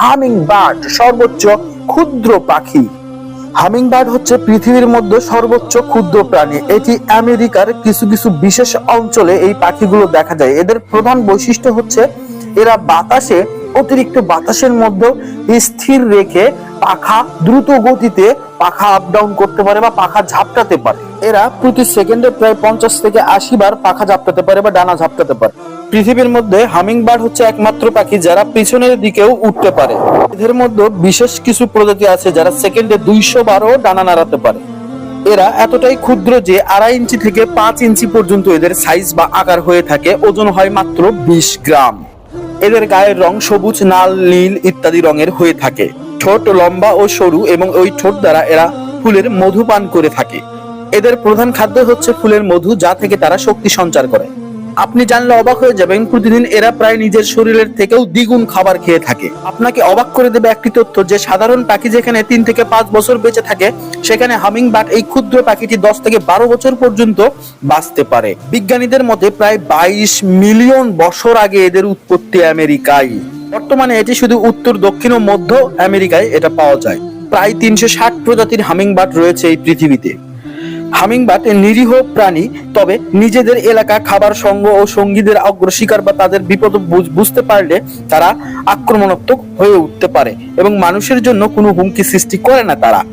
Humming bird সর্বোচ্চ ক্ষুদ্র পাখি। হামিং বার্ড হচ্ছে পৃথিবীর মধ্যে সর্বোচ্চ ক্ষুদ্র প্রাণী। এটি আমেরিকার কিছু কিছু বিশেষ অঞ্চলে এই পাখিগুলো দেখা যায়। এদের প্রধান বৈশিষ্ট্য হচ্ছে এরা বাতাসে, অতিরিক্ত বাতাসের মধ্যে স্থির রেখে পাখা দ্রুত গতিতে পাখা আপ ডাউন করতে পারে বা পাখা ঝাপটাতে পারে। এরা প্রতি সেকেন্ডে প্রায় পঞ্চাশ থেকে আশি বার পাখা ঝাপটাতে পারে বা ডানা ঝাপটাতে পারে। পৃথিবীর মধ্যে হামিং বার্ড হচ্ছে একমাত্র পাখি যারা পিছনের দিকেও উঠতে পারে। এদের মধ্যে বিশেষ কিছু প্রজাতি আছে যারা সেকেন্ডে দুইশো বারও ডানা নাড়াতে পারে। এরা এতটাই ক্ষুদ্র যে আড়াই ইঞ্চি থেকে পাঁচ ইঞ্চি পর্যন্ত এদের সাইজ বা আকার হয়ে থাকে, ওজন হয় মাত্র বিশ গ্রাম। এদের গায়ের রং সবুজ, লাল, নীল ইত্যাদি রঙের হয়ে থাকে। ঠোঁট লম্বা ও সরু এবং ওই ঠোঁট দ্বারা এরা ফুলের মধু পান করে থাকে। এদের প্রধান খাদ্য হচ্ছে ফুলের মধু, যা থেকে তারা শক্তি সঞ্চার করে। আপনি জানলে অবাক হয়ে যাবেন, প্রতিদিন এরা প্রায় নিজের শরীরের থেকেও দ্বিগুণ খাবার খেয়ে থাকে। আপনাকে অবাক করে দেবে একটি তথ্য যে, সাধারণ পাখি যেখানে তিন থেকে পাঁচ বছর বেঁচে থাকে, সেখানে হামিং বার্ড এই ক্ষুদ্র পাখিটি দশ থেকে বারো বছর পর্যন্ত বাঁচতে পারে। বিজ্ঞানীদের মতে প্রায় বাইশ মিলিয়ন বছর আগে এদের উৎপত্তি আমেরিকায়। বর্তমানে এটি শুধু উত্তর, দক্ষিণ ও মধ্য আমেরিকায় এটা পাওয়া যায়। প্রায় তিনশো ষাট প্রজাতির হামিং বার্ড রয়েছে এই পৃথিবীতে। হামিংবার্ড নিরীহ প্রাণী, তবে নিজেদের এলাকা খাবার সঙ্গ ও সঙ্গীদের অগ্রশিকার বা তাদের বিপদ বুঝ- বুঝতে পারলে তারা আক্রমণাত্মক হয়ে উঠতে পারে এবং মানুষের জন্য কোনো হুমকি সৃষ্টি করে না তারা।